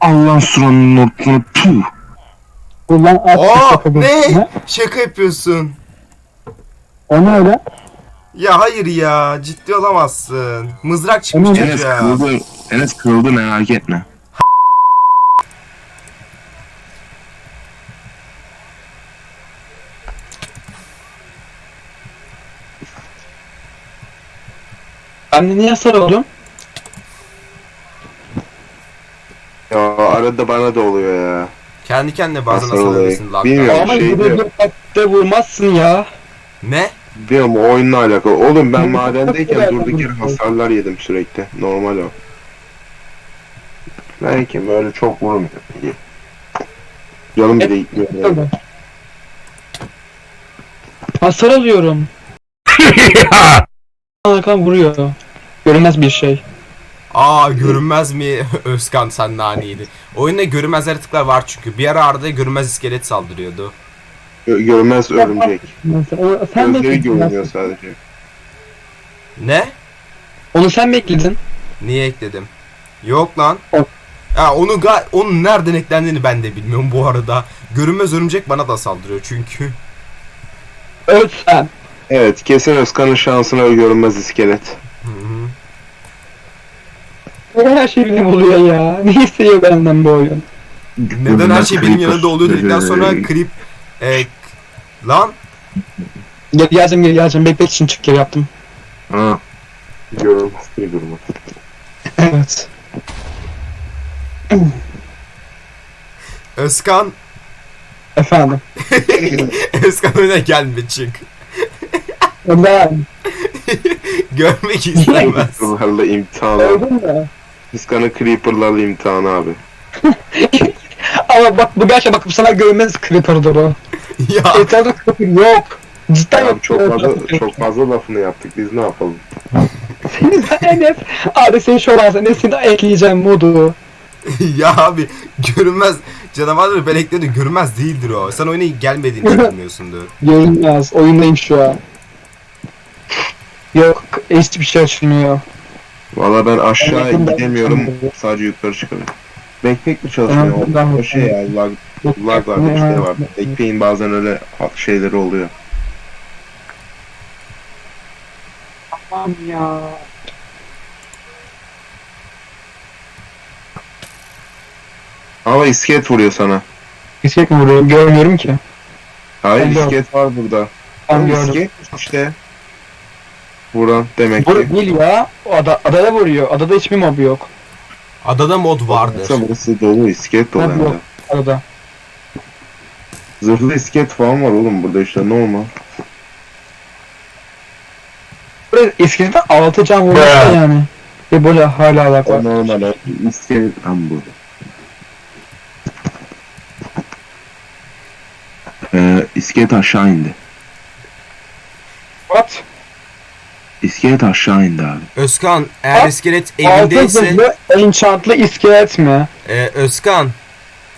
Allah'ın suranın ortasına puh. Ulan at Aa şaka ne? Şaka yapıyorsun. O ne öyle? Ya hayır ya ciddi olamazsın. Mızrak çıkmış Emin Enes çocuğa. kırıldı. Enes kırıldı merak etme. Ben niye sarı arada bana da oluyor ya. Kendi kendine bazen Nasıl oluyor? asılabilirsin lagdan. Bilmiyorum. Ama şey diyor. bir vakitte vurmazsın ya. Ne? Bilmiyorum o oyunla alakalı. Oğlum ben madendeyken durduk yere hasarlar yedim sürekli. Normal o. Belki böyle çok vurmuyor. Canım bile gitmiyor. yani. Tabii. Hasar alıyorum. Hakan vuruyor. Görünmez bir şey. Aa görünmez mi? Özkan sen naneydi. Oyunda görünmez yaratıklar var çünkü. Bir ara Arda'ya görünmez iskelet saldırıyordu. Gö- görmez örümcek. Mesela sen Gözleri bekledin. görünüyor sadece. Ne? Onu sen bekledin. Niye ekledim? Yok lan. O- Ya onu ga- onun nereden eklendiğini ben de bilmiyorum bu arada. Görünmez örümcek bana da saldırıyor çünkü. Öl sen. Evet kesin Özkan'ın şansına o görünmez iskelet. Neden her şey benim oluyor ya? Ne istiyor benden bu oyun? Neden her şey benim yanında oluyor dedikten sonra Creep e, lan Gel geleceğim gel geleceğim. Beklet için çık geri yaptım. Ha. Görünmez bir durumu. Evet. Özkan Efendim. Özkan öne gelme çık. Ben. Görmek istemez. Creeper'larla imtihanı. Öldün mü? Özkan'ın Creeper'larla imtihanı abi. Ama bak bu gerçekten bak bu sana görünmez creeper'dır o. ya Etrafta creeper yok. Cidden Abi yok. çok fazla çok fazla lafını yaptık biz ne yapalım? Seni ben Enes. Abi seni şu an ne seni ekleyeceğim modu. ya abi görünmez canavarları ben ekledim görünmez değildir o. Sen oyuna gelmediğini bilmiyorsundur. Görünmez. Oyundayım şu an. Yok hiçbir şey açılmıyor. Valla ben aşağı Bakın ben- gidemiyorum sadece yukarı çıkıyorum. Backpack mi çalışmıyor? Ben- O, şey ya lag, lag var bir şey var. Backpack'in bazen öyle şeyleri oluyor. Aman ya. Ama iskelet vuruyor sana. Yüksek mi vuruyorum? Görmüyorum ki. Hayır Ben de- iskelet var burada. Ben Oğlum gördüm. iskelet işte. Vuran demek Vur, ki. değil ya. O ada, adada vuruyor. Adada hiçbir mob yok. Adada mod vardır. Yoksa burası dolu iskelet dolu Mob hem de. yok. Adada. Zırhlı iskelet falan var oğlum burada işte normal. Buraya eskiden 6 can vurmuştu yani. Ve böyle hala O var. normal iskelet tam burada. Ee, iskelet aşağı indi. What? İskelet aşağı indi abi. Özkan eğer Aa, iskelet Altı evindeyse zırhlı enchantlı iskelet mi? e, Özkan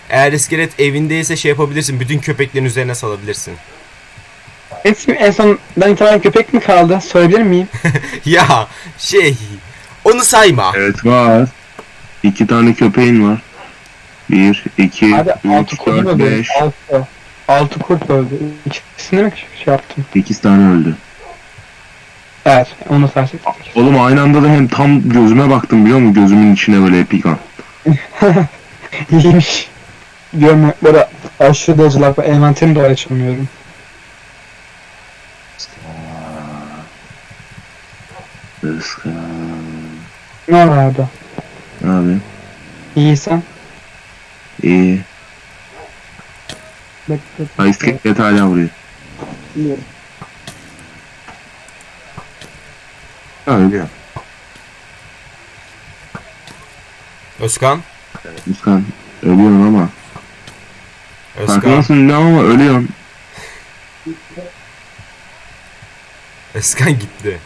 eğer iskelet evindeyse şey yapabilirsin bütün köpeklerin üzerine salabilirsin. En, en son ben tane köpek mi kaldı? Söyleyebilir miyim? ya şey onu sayma. Evet var. İki tane köpeğin var. Bir, iki, Abi 6 üç, kurt dört, öldü. beş. 6. 6 kurt öldü. İkisini mi şey yaptım? İkiz tane öldü. Evet onu saysak. Oğlum aynı anda da hem tam gözüme baktım biliyor musun? Gözümün içine böyle epik an. İyiymiş. Böyle aşırı derece lag var. Envanterimi de açamıyorum. Özkan. Ne var orada? Abi. İyiysen. İyi. Bekle. Ha iskelet hala vuruyor. Biliyorum. Ha ölüyor. Özkan. Özkan. Ölüyorsun ama. Özkan. Farkındasın ne ama ölüyorsun. Özkan gitti.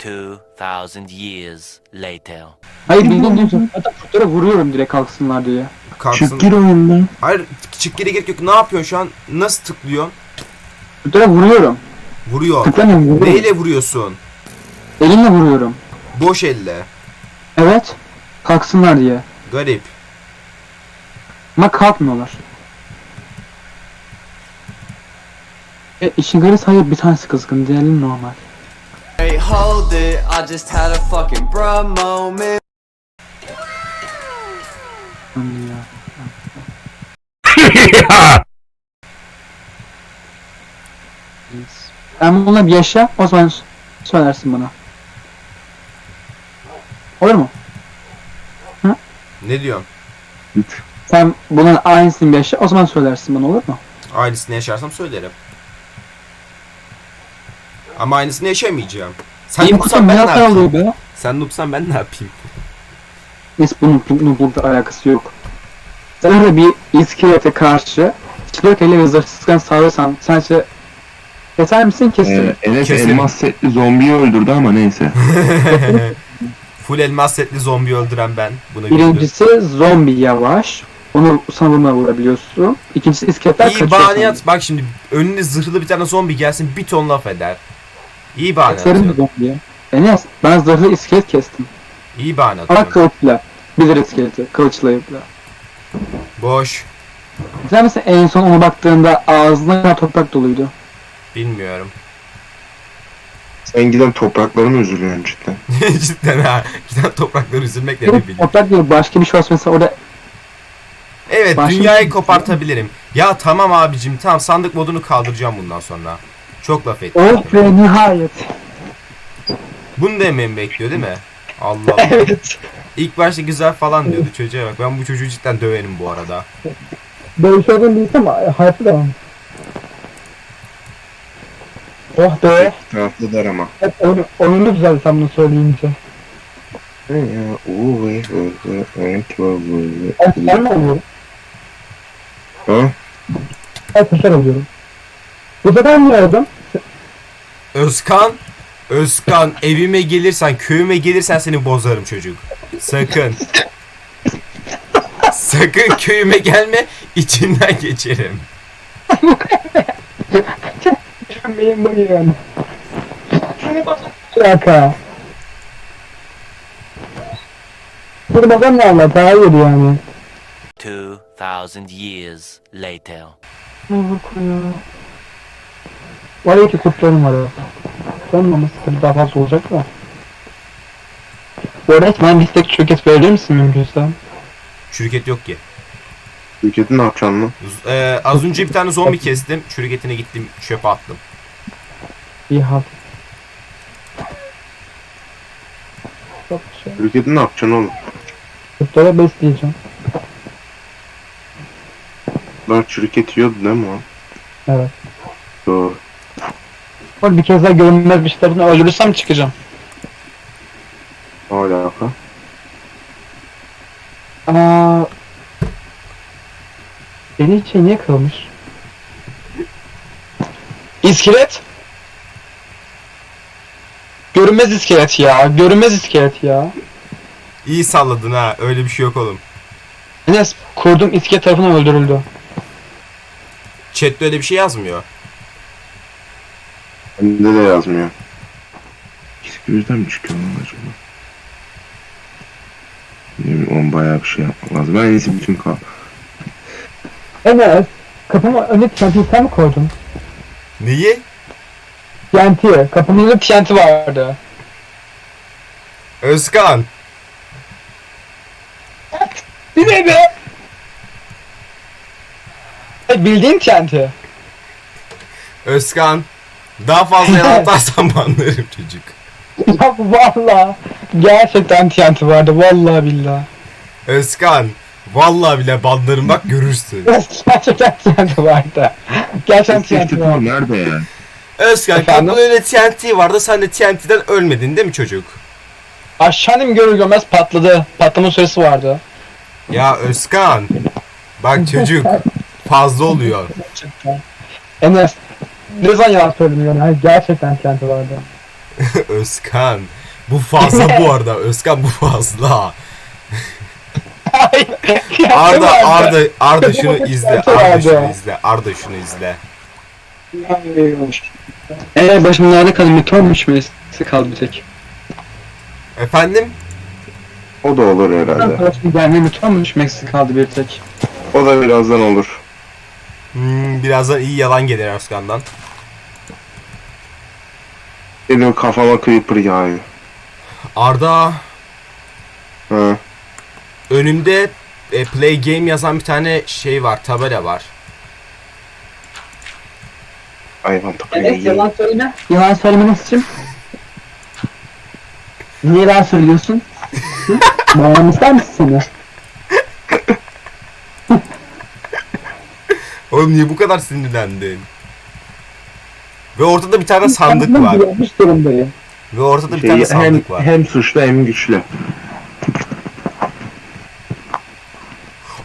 2000 years later. Hayır buldum buldum. Hatta kurtlara vuruyorum direkt kalksınlar diye. Kalksın. Çık gir oyundan. Hayır çık geri gerek yok. Ne yapıyorsun şu an? Nasıl tıklıyorsun? Kurtlara vuruyorum. Vuruyor. Tıklamıyorum vuruyorum. Neyle vuruyorsun? Elimle vuruyorum. Boş elle. Evet. Kalksınlar diye. Garip. Ama kalkmıyorlar. E, işin garip hayır bir tanesi kızgın, diğerleri normal. Hey, hold it, I just had a fucking bruh moment. Ya. Ben bununla bir yaşa, o zaman söylersin bana. Olur mu? Ne diyorsun? Git. Sen bunun aynısını bir yaşa, o zaman söylersin bana olur mu? Aynısını yaşarsam söylerim. Ama aynısını yaşamayacağım. Sen Benim noobsan ben ne oluyor yapayım? be? Sen noobsan ben ne yapayım? Neyse bunun, burada alakası yok. Sen de bir iskelete karşı çıplak elle ve zırhsızken sağlarsan sence keser misin kesin? Ee, Enes Keserim. elmas setli zombiyi öldürdü ama neyse. Full elmas setli zombi öldüren ben. Bunu. Birincisi zombi yavaş. Onu savunma vurabiliyorsun. İkincisi iskeletler İyi kaçıyor. bahane senden. at. Bak şimdi önüne zırhlı bir tane zombi gelsin bir ton laf eder. İyi bahane Keserim bir zombiye. Enes ben zırhlı iskelet kestim. İyi bahane Ama atıyorsun. kılıçla. Bilir iskeleti. Kılıçla yapıla. Boş. Sen mesela en son ona baktığında ağzına toprak doluydu. Bilmiyorum. Sen giden topraklarına üzülüyorsun cidden. Cidden ha. Giden toprakları üzülmek de bileyim. toprak değil başka bir şey olsa mesela orada Evet Başka bir dünyayı şey- kopartabilirim. Ya tamam abicim tamam sandık modunu kaldıracağım bundan sonra. Çok laf ettim. oh ve nihayet. Bunu demeyin bekliyor değil mi? Allah Allah. evet. İlk başta güzel falan diyordu çocuğa bak. Ben bu çocuğu cidden döverim bu arada. Dövüş olduğunu bilsem hayatı devam. Oh be. Taraflı dar ama. Hep onu, oyunu güzel sen bunu söyleyince. Ya? Vay, vay, vay, vay. Ben sen mi oluyorum? Ha? Ben teşer oluyorum. Bu sefer mi aradım? Özkan Özkan evime gelirsen köyüme gelirsen seni bozarım çocuk. Sakın. Sakın köyüme gelme içinden geçerim. Benim bu yani. Şaka. Durmadan ne anlat? Hayır yani. 2,000 years later. Ne olur koyuyor. Var ya ki kurtlarım var ya. Sonmaması tabii daha fazla olacak da. Bu arada ben istek çöket verir misin mümkünse? Çürüket yok ki. Ülkede ne yapacaksın lan? Ee, az önce bir tane zombi kestim. Çürüketine gittim çöpe attım. İyi halt. Çok şey. Ülkede ne yapacaksın oğlum? Kurtlara besleyeceğim. Lan çürük et yiyordu değil mi o? Evet. Doğru. Bak bir kez daha görünmez bir şeylerini öldürürsem çıkacağım. Ne alaka? Aa, Beni içe niye kılmış? İskelet? Görünmez iskelet ya. Görünmez iskelet ya. İyi salladın ha. Öyle bir şey yok oğlum. Enes kurduğum iskelet tarafından öldürüldü. Chat'te öyle bir şey yazmıyor. Bende de yazmıyor. Birden mi çıkıyor lan acaba? Ne bileyim bayağı bir şey yapmak lazım. Ben en iyisi bütün kal. Enes kapıma önüne TNT sen mi koydun? Neyi? TNT. Kapımın önünde TNT vardı. Özkan. Bir de be. Bildiğin TNT. Özkan. Daha fazla yalan atarsan banlarım çocuk. Ya valla. Gerçekten TNT vardı. Vallahi billahi. Özkan. Vallahi bile banlarım bak görürsün. Gerçekten TNT vardı. Gerçekten TNT vardı. nerede ya? Özkan Efendim? kapının önünde TNT vardı sen de TNT'den ölmedin değil mi çocuk? Aşağıdım görür görmez patladı. Patlama süresi vardı. Ya Özkan. Bak çocuk fazla oluyor. Gerçekten. Enes. Ne zaman yalan söyledim yani? Hayır, gerçekten TNT vardı. Özkan. Bu fazla bu arada. Özkan bu fazla. Hayır. TNT Arda vardı. Arda Arda şunu izle. Arda şunu izle. Arda şunu izle. Eee başım nerede kaldı? Meteor düşmesi kaldı bir tek. Efendim? O da olur herhalde. Meteor mu düşmesi kaldı bir tek. O da birazdan olur. Hmm, birazdan iyi yalan gelir Özkan'dan. Benim kafama creeper yağıyor. Arda Ha. önümde e, play game yazan bir tane şey var, tabela var. Hayvan tapıyor. Evet yalan söyleme. Yalan söyleme Enes'cim. Niye yalan söylüyorsun? Bağırmak ister misin seni? Oğlum niye bu kadar sinirlendin? Ve ortada bir tane sandık var. güvenmiş durumdayım. Ve ortada bir Şey, tane hem, sandık var. hem suçlu hem güçlü.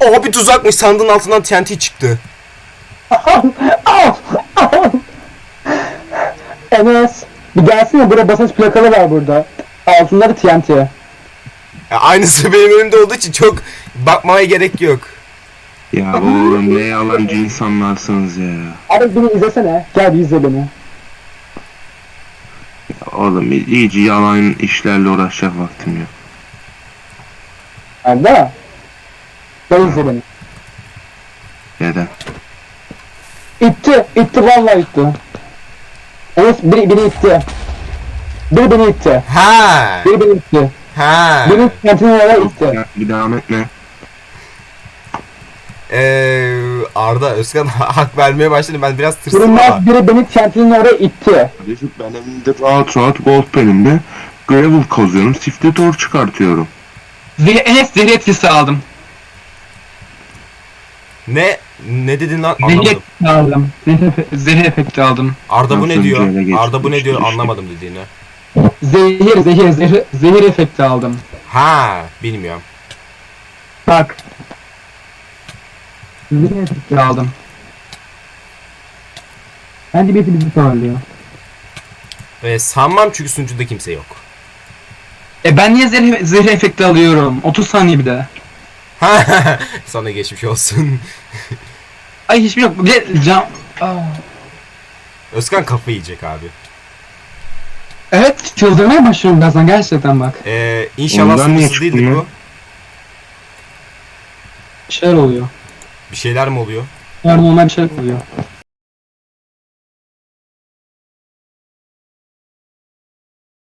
Aa bir tuzakmış sandığın altından TNT çıktı. Enes! Bir gelsene burada basınç plakalı var burada. Altınları TNT. Ya, aynısı benim önümde olduğu için çok bakmaya gerek yok. Ya oğlum ne yalancı insanlarsınız ya. Abi beni izlesene. Gel bir izle beni. Oğlum iyice yalan işlerle uğraşacak vaktim yok. Nerede? Gel izle beni. Neden? İtti. İtti vallahi itti. Enes biri beni itti. Biri beni itti. Ha. Biri beni itti. Ha. Biri kantine oraya itti. Bir devam etme. Ee, Arda Özkan hak vermeye başladı. Ben biraz tırsım ama. Biri beni kantine oraya itti. Kardeşim ben elimde rahat rahat gold penimde gravel kazıyorum, sifletör çıkartıyorum. Zehir, Enes zehir etkisi aldım. Ne? Ne dedin lan? Zehir Anlamadım. etkisi aldım. Zehir, efe- zehir efekti aldım. Arda bu ne Nasıl diyor? önce ele Arda bu ne diyor? Anlamadım dediğini. Zehir, zehir, zehir, zehir efekti aldım. Ha, bilmiyorum. Bak. Zehir efekti aldım. Bence birisi bizi trollüyor. Ee, sanmam çünkü sunucuda kimse yok. E ben niye zehir, zehir efekti alıyorum? 30 saniye bir de. Sana geçmiş olsun. Ay hiçbir yok. Bir de cam... Aa. Özkan kafa yiyecek abi. Evet çıldırmaya başlıyorum birazdan gerçekten bak. Ee, inşallah Ondan niye sınırsız değildir bu. Bir şeyler oluyor. Bir şeyler mi oluyor? Normal bir şeyler oluyor.